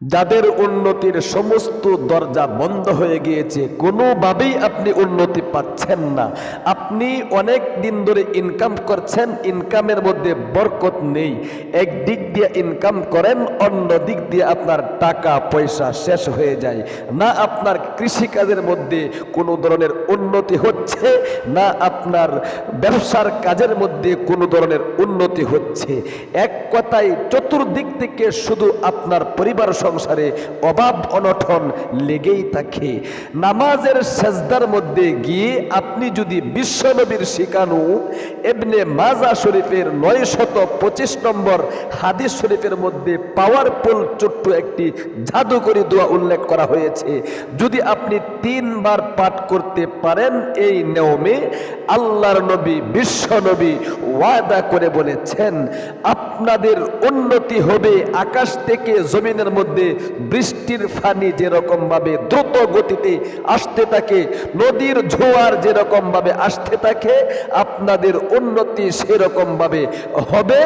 যাদের উন্নতির সমস্ত দরজা বন্ধ হয়ে গিয়েছে, কোনোভাবেই আপনি উন্নতি পাচ্ছেন না। আপনি অনেক দিন ধরে ইনকাম করছেন ইনকামের মধ্যে বরকত নেই। এক দিক দিয়ে ইনকাম করেন অন্য দিক দিয়ে আপনার টাকা, পয়সা শেষ হয়ে যায়। না আপনার কৃষিকাজের মধ্যে কোনো ধরনের উন্নতি হচ্ছে, না আপনার ব্যবসার কাজের মধ্যে কোনো ধরনের উন্নতি হচ্ছে। এক কথায় চতুর্দিক থেকে শুধু আপনার পরিবার সংসারে অভাব অনটন লেগেই থাকে। নামাজের সেজদার মধ্যে গিয়ে আপনি যদি বিশ্বনবীর শিকানু এমনি মাজা শরীফের নয় শত পঁচিশ নম্বর হাদিস শরীফের মধ্যে পাওয়ারফুল ছোট্ট একটি জাদুকরী দোয়া উল্লেখ করা হয়েছে। যদি আপনি তিনবার পাঠ করতে পারেন এই নিয়মে আল্লাহর নবী, বিশ্বনবী ওয়াদা করে বলেছেন, আপনাদের উন্নতি হবে আকাশ থেকে জমিনের মধ্যে বৃষ্টির ফানি যেরকমভাবে দ্রুত গতিতে আসতে থাকে, নদীর ঝোয়ার যেরকমভাবে আসতে থাকে, আপনাদের উন্নতি সেরকমভাবে হবে।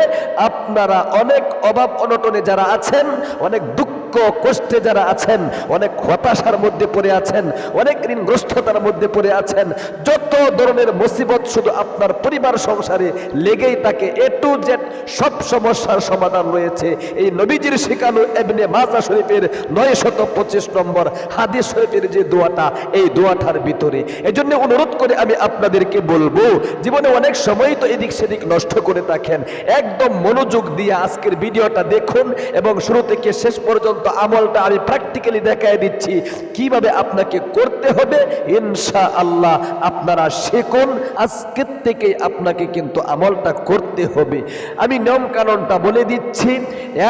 আপনারা অনেক অভাব অনটনে যারা আছেন, অনেক দুঃখ কষ্টে যারা আছেন, অনেক হতাশার মধ্যে পড়ে আছেন, অনেক ঋণগ্রস্ততার মধ্যে পড়ে আছেন, যত ধরনের মুসিবত শুধু আপনার পরিবার সংসারে লেগেই থাকে, এ টু জেড সব সমস্যার সমাধান রয়েছে। এই নবীজির শিকানু এমনি মাজা শরীফের নয় শত পঁচিশ নম্বর হাদিস শরীফের যে দোয়াটা, এই দোয়াটার ভিতরে। এই জন্য অনুরোধ করে আমি আপনাদেরকে বলব, জীবনে অনেক সময় তো এদিক সেদিক নষ্ট করে থাকেন। একদম মনোযোগ দিয়ে আজকের ভিডিওটা দেখুন এবং শুরু থেকে শেষ পর্যন্ত আমলটা আমি প্র্যাকটিক্যালি দেখায় দিচ্ছি। কীভাবে আপনাকে করতে হবে? ইনশা আল্লাহ আপনারা শিখুন। আজকের থেকে আপনাকে কিন্তু আমলটা করতে হবে। আমি নিয়ম কানুনটা বলে দিচ্ছি।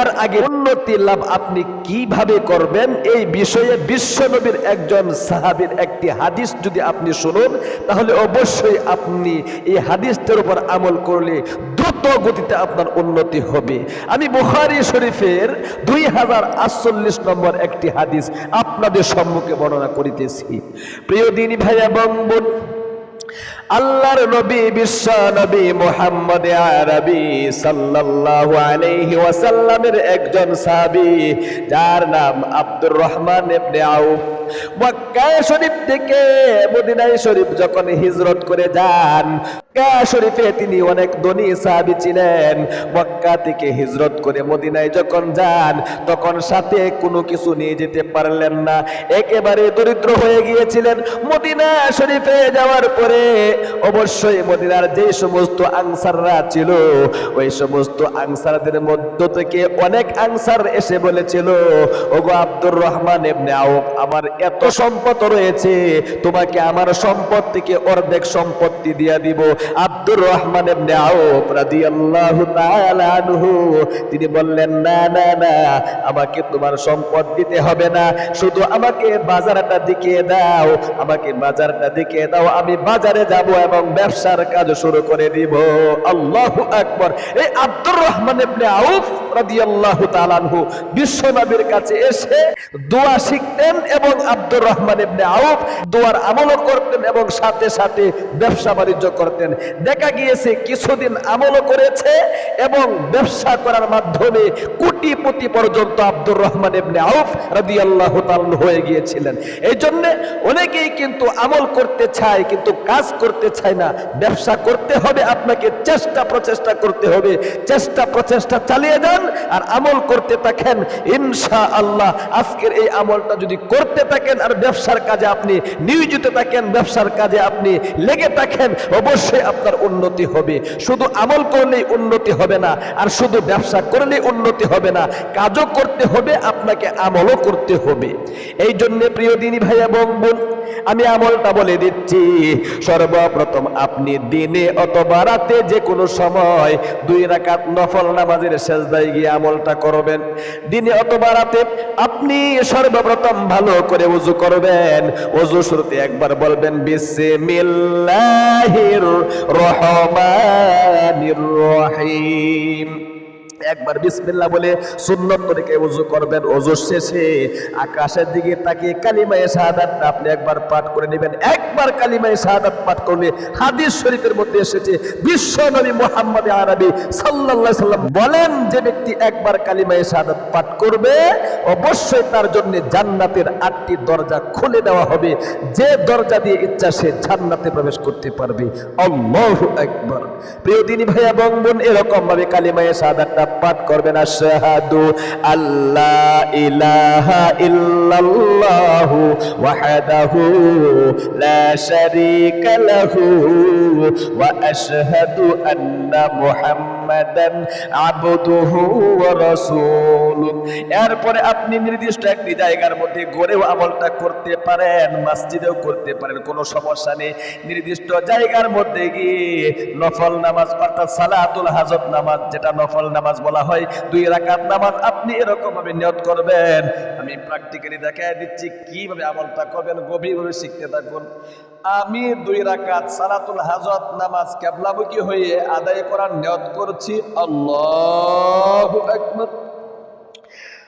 এর আগে উন্নতি লাভ আপনি কীভাবে করবেন? এই বিষয়ে বিশ্বনবীর একজন সাহাবীর একটি হাদিস যদি আপনি শুনুন, তাহলে অবশ্যই আপনি এই হাদিসটার উপর আমল করলে দ্রুত গতিতে আপনার উন্নতি হবে। আমি বুখারি শরীফের দুই হাজার আটচল্লিশ নম্বর একটি হাদিস আপনাদের সম্মুখে বর্ণনা করিতেছি। প্রিয় দিনী ভাই এবং বোন, আল্লাহর নবী, বিশ্ব নবী মোহাম্মদ আরবি সাল্লাল্লাহু আলাইহি ওয়াসাল্লামের একজন সাহাবী, যার নাম আব্দুর রহমান ইবনে আউফ। মক্কা শরীফ থেকে মদিনায় শরীফ যখন হিজরত করে যান মক্কা শরীফে তিনি অনেক ধনী সাহাবী ছিলেন। মক্কা থেকে হিজরত করে মদিনায় যখন যান, তখন সাথে কোনো কিছু নিয়ে যেতে পারলেন না। একেবারে দরিদ্র হয়ে গিয়েছিলেন। মদিনা শরীফে যাওয়ার পরে অবশ্যই মদিনার যে সমস্ত আনসাররা ছিল, ওই সমস্ত আনসারদের মধ্য থেকে অনেক আনসার এসে বলেছিল, ওগো আব্দুর রহমান এমনি আউফ, আমার এত সম্পদ রয়েছে, তোমাকে আমার সম্পদ থেকে অর্ধেক সম্পত্তি দিয়া দিব। আব্দুর রহমান এমনি আউফ রাদিয়াল্লাহু তাআলা আনহু, তিনি বললেন, না না না, আমাকে তোমার সম্পদ দিতে হবে না। শুধু আমাকে বাজারটা দেখিয়ে দাও, আমাকে বাজারটা দেখিয়ে দাও। আমি বাজারে যাব এবং ব্যবসার কাজ শুরু করে দিব। আল্লাহু আকবার। এই আব্দুর রহমান ইবনে আউফ রাদিয়াল্লাহু তাআলা আনহু বিশ্বনবীর কাছে এসে দোয়া শিখতেন এবং আব্দুর রহমান ইবনে আউফ দোয়ার আমলও করতেন এবং সাথে সাথে ব্যবসা বাণিজ্য করতেন। দেখা গিয়েছে, কিছুদিন আমলও করেছে এবং ব্যবসা করার মাধ্যমে কোটিপতি পর্যন্ত আব্দুর রহমান ইবনে আউফ রাদিয়াল্লাহু তাআলা হয়ে গিয়েছিলেন। এই জন্য অনেকেই কিন্তু আমল করতে চায়, কিন্তু কাজ করতে চায় না। ব্যবসা করতে হবে, আপনাকে চেষ্টা প্রচেষ্টা করতে হবে। চেষ্টা প্রচেষ্টা চালিয়ে যান আর আমল করতে থাকেন। ইনশা আল্লাহ আজকের এই আমলটা যদি করতে থাকেন আর ব্যবসার কাজে আপনি নিয়োজিত থাকেন, ব্যবসার কাজে আপনি লেগে থাকেন, অবশ্যই আপনার উন্নতি হবে। শুধু আমল করলেই উন্নতি হবে না, আর শুধু ব্যবসা করলেই উন্নতি হবে না, কাজও করতে হবে, আপনাকে আমলও করতে হবে। এই জন্য প্রিয় দিনী ভাই এবং বোন, আমি আমলটা বলে দিচ্ছি, সর্বপ্রথম আপনি দিনে অথবা রাতে যে কোনো সময় দুই রাকাত নফল নামাজের শেষদায় গিয়ে আমলটা করবেন। দিনে অথবা রাতে আপনি সর্বপ্রথম ভালো করে উজু করবেন। উজু শুরুতে একবার বলবেন বিসমিল্লাহির রহমানির রহিম। একবার বিসমিল্লাহ বলে সুন্নত তরিকে উজু করবেন ওজু শেষে আকাশের দিকে তাকিয়ে কালিমায়ে শাহাদাতটা আপনি একবার পাঠ করে নেবেন। একবার কালিমায়ে শাহাদাত পাঠ করলে হাদিস শরীফের মধ্যে এসেছে, বিশ্ব নবী মুহাম্মদ আরবি সাল্লাল্লাহু সাল্লাম বলেন, যে ব্যক্তি একবার কালিমায়ে শাহাদাত পাঠ করবে, অবশ্যই তার জন্য জান্নাতের আটটি দরজা খুলে দেওয়া হবে। যে দরজা দিয়ে ইচ্ছা সে জান্নাতে প্রবেশ করতে পারবে। আল্লাহু আকবার। প্রিয় দিনী ভাই এবং এরকম ভাবে কালিমায়ে শাহাদাতটা পাঠ করবেন আশহাদু আল্লাহ ইলাহা ইল্লাল্লাহু ওয়াহদাহু লা শারীকা লাহু ওয়া আশহাদু আন্না মুহাম্মাদান আবদুহু ওয়া রাসূলুহু এরপরে আপনি নির্দিষ্ট একটি জায়গার মধ্যে গড়েও আমলটা করতে পারেন, মসজিদেও করতে পারেন, কোনো সমস্যা নেই। নির্দিষ্ট জায়গার মধ্যে গিয়ে নফল নামাজ অর্থাৎ সালাতুল হাজত নামাজ, যেটা নফল নামাজ বলা হয়, দুই রাকাত নামাজ আপনি এরকম ভাবে নিয়ত করবেন। আমি প্র্যাকটিক্যালি দেখায় দিচ্ছি কীভাবে আমলটা করবেন, গভীরভাবে শিখতে থাকুন। আমি দুই রাকাত সালাতুল হাজত নামাজ কেবলামুখী হয়ে আদায় করার নিয়ত করছি। আল্লাহ আকবার।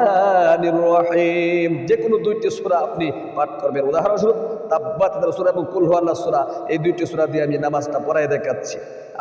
রহমানির রহিম যে কোনো দুইটি সুরা আপনি পাঠ করবেন। উদাহরণস্বরূপ, তাব্বাত সুরা এবং কুল আল্লাহ সুরা। এই দুইটি সুরা দিয়ে আমি নামাজটা পড়ায় দেখাচ্ছি।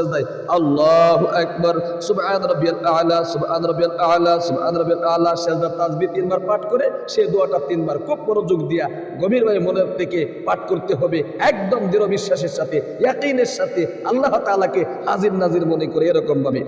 সেজদায় আল্লাহু আকবার। সুবহান রাব্বিয়াল আলা, সুবহান রাব্বিয়াল আলা, সুবহান রাব্বিয়াল আলা। সেজদা তাসবিহ তিনবার পাঠ করে সেই দোয়াটা তিনবার খুব মনোযোগ দিয়া গভীরভাবে মনের থেকে পাঠ করতে হবে। একদম দৃঢ় বিশ্বাসের সাথে, ইয়াকিনের সাথে আল্লাহ তাআলাকে হাজির নাজির মনে করে এরকম ভাবে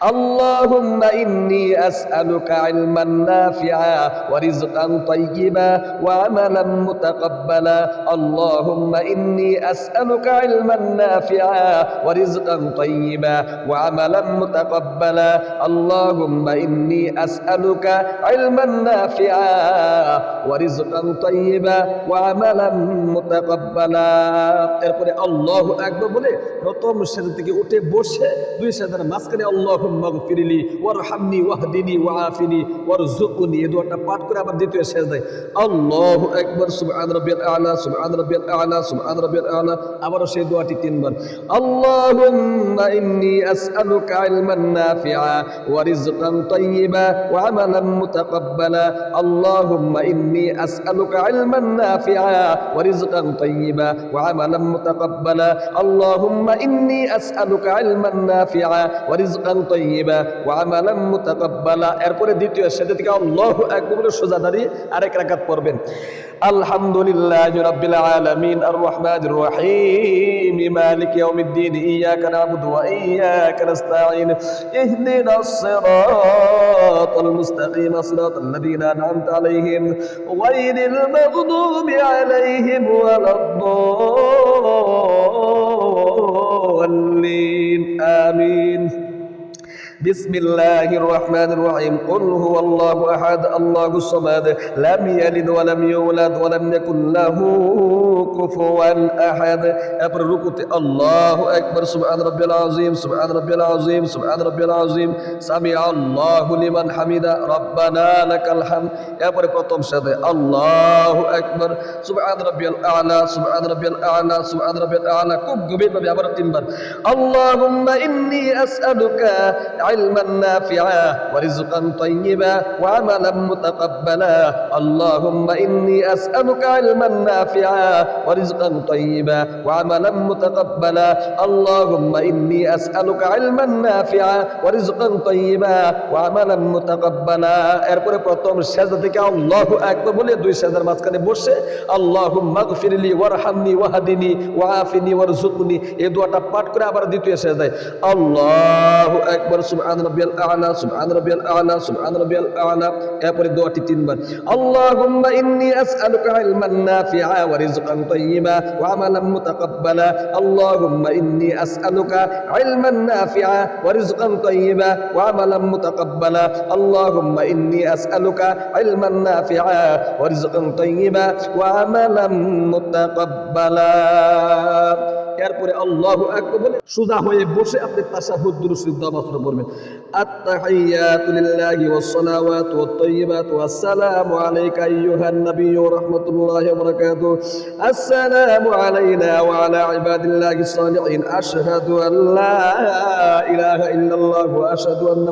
اللهم إني أسألك علما نافعا ورزقا طيبا وعملا متقبلا اللهم إني أسألك علما نافعا ورزقا طيبا وعملا متقبلا اللهم إني أسألك علما نافعا ورزقا طيبا وعملا متقبلا এরপরে আল্লাহ একবার বলে প্রথম সেজা থেকে উঠে বসে দুই সেজার মাঝখানে আল্লাহ মাগফিরলি ওয়ারহামনি ওয়াহদিনি ওয়াআফিনি ওয়ারজুকনি এই দোয়াটা পাঠ করে আবার দ্বিতীয় সেজদায় আল্লাহু আকবার সুবহান রাব্বিয়াল আ'লা সুবহান রাব্বিয়াল আ'লা সুবহান রাব্বিয়াল আ'লা আবারও সেই দোয়াটি তিনবার আল্লাহুম্মা ইন্নী আসআলুকা ইলমান নাফিআ ওয়া রিজকান তাইয়্যিবা ওয়া আমালান মুতাকাব্বালা আল্লাহুম্মা ইন্নী আসআলুকা ইলমান নাফিআ ওয়া রিজকান তাইয়্যিবা ওয়া আমালান মুতাকাব্বালা আল্লাহুম্মা ইন্নী আসআলুকা ইলমান নাফিআ ওয়া রিজকান তাইয়্যিবা ওয়া আমালান মুতাকাব্বালা। এরপরে দ্বিতীয় সেটা থেকে আল্লাহু আকবার সোজা দাঁড়িয়ে আরেক রাকাত পড়বেন। আলহামদুলিল্লাহি রাব্বিল আলামিন আর রহমানির রহিম, মালিক ইয়াউমিদ্দিন, ইয়াকা না'বুদু ওয়া ইয়াকা নাস্তাঈন। ইহদিনাস সিরাতাল মুস্তাকিম, সিরাতাল লাযীনা আন'আমতা আলাইহিম গায়রিল মাগদুবি আলাইহিম ওয়ালাদ-দাল্লিন। আমিন। بسم الله الرحمن الرحيم قل هو الله أحد الله الصمد لم يلد ولم يولد ولم يكن له كفوا أحد أبر الله أكبر سبحان ربي العظيم سبحان ربي العظيم سبحان ربي العظيم سمع الله لمن حمد ربنا لك الحمد أبر قطم الله أكبر سبحان ربي الأعلى سبحان ربي الأعلى سبحان ربي الأعلى كب قبيل أبر اللهم إني أسألك علما نافعا ورزقا طيبا وعملا متقبلا اللهم إني أسألك علما نافعا ورزقا طيبا وعملا متقبلا اللهم إني أسألك علما نافعا ورزقا طيبا وعملا متقبلا এরপরে প্রথম সেজদা থেকে আল্লাহু আকবার বলে দুই সেজদার মাঝখানে বসে আল্লাহুম্মা গফিরলি ওয়ারহামনি ওয়াহদিনি ওয়াআফিনি ওয়ারযুকনি এই দোয়াটা পাঠ করে আবার দ্বিতীয় সেজদায় আল্লাহু আকবার সুবহান রাব্বিয়াল আ'লা সুবহান রাব্বিয়াল আ'লা সুবহান রাব্বিয়াল আ'লা এরপরে দোয়াটি তিনবার আল্লাহুম্মা ইন্নী আসআলুকা ইলমান নাফিআ ওয়া রিজকান তাইয়্যিবা ওয়া আমালান মুতাকাব্বালা আল্লাহুম্মা ইন্নী আসআলুকা ইলমান নাফিআ ওয়া রিজকান তাইয়্যিবা ওয়া আমালান মুতাকাব্বালা আল্লাহুম্মা ইন্নী আসআলুকা ইলমান নাফিআ ওয়া রিজকান তাইয়্যিবা ওয়া আমালান মুতাকাব্বালা এরপরে আল্লাহু বলে, সোজা হয়ে বসে আপনি তাশাহুদ দুরূদ দোয়া পড়বেন। আত্তাহিয়াতু লিল্লাহি ওয়াস সালাওয়াতু ওয়াত তাইয়্যিবাতু আসসালামু আলাইকা আইয়ুহান নাবিয়্যু ওয়া রাহমাতুল্লাহি ওয়া বারাকাতুহু। আসসালামু আলাইনা ওয়া আলা ইবাদিল্লাহিস সালিহিন। আশহাদু আন লা ইলাহা ইল্লাল্লাহ ওয়া আশহাদু আন্না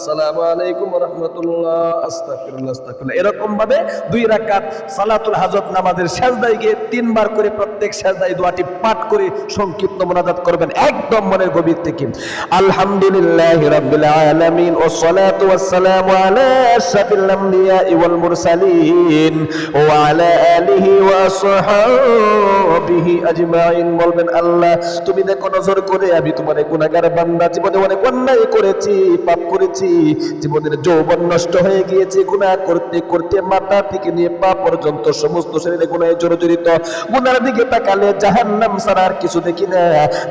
আসসালামু আলাইকুম এরকম ভাবে দুই রাকাত সালাতুল হাজত নামাজের গিয়ে তিনবার করে প্রত্যেক দোয়াটি পাঠ করে সংক্ষিপ্ত মোনাজাত করবেন, একদম মনের গভীর থেকে। আলহামদুলিল্লাহি রাব্বিল আলামিন সালাতু আলা আশরাফিল আমবিয়া ওয়াল মুরসালিন, ওয়া আলা আলিহি ওয়া আজমাইন। বলবেন, আল্লাহ, তুমি দেখো নজর করে আমি তোমার গুনাহগার বান্দা, জীবনে অনেক অন্যায় করেছি, পাপ করেছি জীবনের যৌবন নষ্ট হয়ে গিয়েছে, গুনাহ করতে করতে মাথা থেকে নিয়ে পা পর্যন্ত সমস্ত শরীরে গুনাহে জর্জরিত। গুনার দিকে তাকালে জাহান্নাম ছাড়া আর কিছু দেখি না।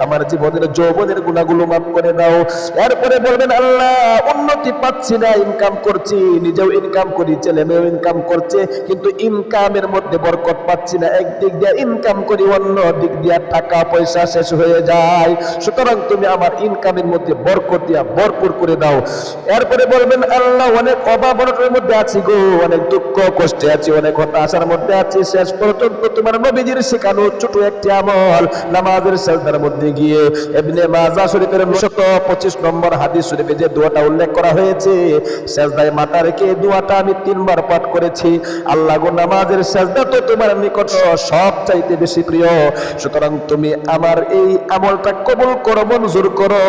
আমার জীবনের যৌবনের গুণাগুলো মাফ করে দাও। এরপরে বলবেন, আল্লাহ, উন্নতি পাচ্ছি না ইনকাম করছি, নিজেও ইনকাম করি ছেলে মেয়েও ইনকাম করছে, কিন্তু ইনকামের মধ্যে বরকত পাচ্ছি না। একদিক দিয়ে ইনকাম করি, অন্য দিক দিয়ে টাকা পয়সা শেষ হয়ে যায়। সুতরাং তুমি আমার ইনকামের মধ্যে বরকত দিয়া ভরপুর করে দাও। এরপরে বলবেন, আল্লাহ, অনেক অভাব অনটনের মধ্যে আছি গো, অনেক দুঃখ, কষ্টে আছি, অনেক হতাশার মধ্যে আছি। শেষ পর্যন্ত তোমার নবীজির শেখানো ছোট একটি আমল নামাজের সেজদার মধ্যে গিয়ে এমনি মাজা শরীফের শত পঁচিশ নম্বর হাদিস শরীফে যে দোয়াটা উল্লেখ করা হয়েছে, সেজদায় মাথা রেখে দোয়াটা আমি তিনবার পাঠ করেছি। আল্লাহ গো, নামাজের সেজদা তো তোমার নিকট সব চাইতে বেশি প্রিয়। সুতরাং তুমি আমার এই আমলটা কবুল করো, মঞ্জুর করো।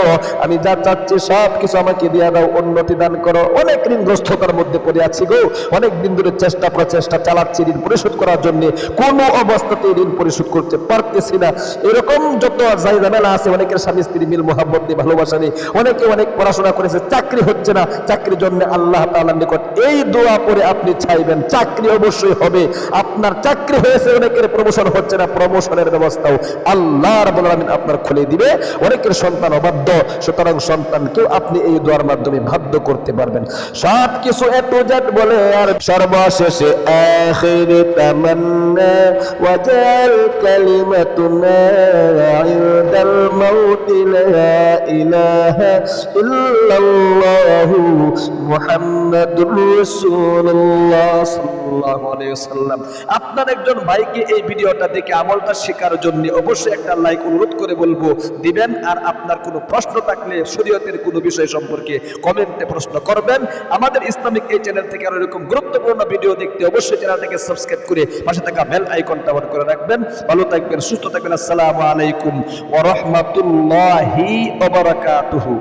আমি যা চাচ্ছি সব কিছু আমাকে দিয়ে দাও উন্নতি দান করো। অনেক ঋণগ্রস্ততার মধ্যে পড়ে আছি গো। অনেক দিন ধরে চেষ্টা প্রচেষ্টা চালাচ্ছি ঋণ পরিশোধ করার জন্য। কোনো অবস্থাতে ঋণ পরিশোধ করতে পারতেছি না। এরকম যত জায়গা মেলা আছে, অনেকের স্বামী স্ত্রী মিল মোহাম্মত নেই ভালোবাসা নেই। অনেকে অনেক পড়াশোনা করেছে, চাকরি হচ্ছে না। চাকরির জন্য আল্লাহ তাআলার নিকট এই দোয়া করে আপনি চাইবেন। চাকরি অবশ্যই হবে। আপনার চাকরি হয়েছে, অনেকের প্রমোশন হচ্ছে না। প্রমোশনের ব্যবস্থাও আল্লাহ আপনার খুলে দিবে। অনেকের সন্তান অবাধ্য। সুতরাং সন্তানকেও আপনি এই দোয়ার মাধ্যমে বাধ্য করতে পারবেন। সব কিছু বলে, আর সর্বশেষে আখির তামান্না, ওয়াজাল কালিমাতুনা ইনদাল লা ইলাহা ইল্লাল্লাহু মুহাম্মাদুর রাসূলুল্লাহ সাল্লাল্লাহু আলাইহি ওয়াসাল্লাম। আপনার একজন ভাইকে এই ভিডিওটা দেখে আমলটা শেখার জন্য অবশ্যই একটা লাইক অনুরোধ করে বলব, দিবেন। আর আপনার কোনো প্রশ্ন থাকলে শরীয়তের কোনো বিষয় সম্পর্কে কমেন্টে প্রশ্ন করবেন। আমাদের ইসলামিক এই চ্যানেল থেকে আরও এরকম গুরুত্বপূর্ণ ভিডিও দেখতে অবশ্যই চ্যানেলটাকে সাবস্ক্রাইব করে পাশে থাকা বেল আইকনটা অন করে রাখবেন। ভালো থাকবেন, সুস্থ থাকবেন। আসসালামু আলাইকুম ওয়া রাহমাতুল্লাহি ওয়া বারাকাতুহু।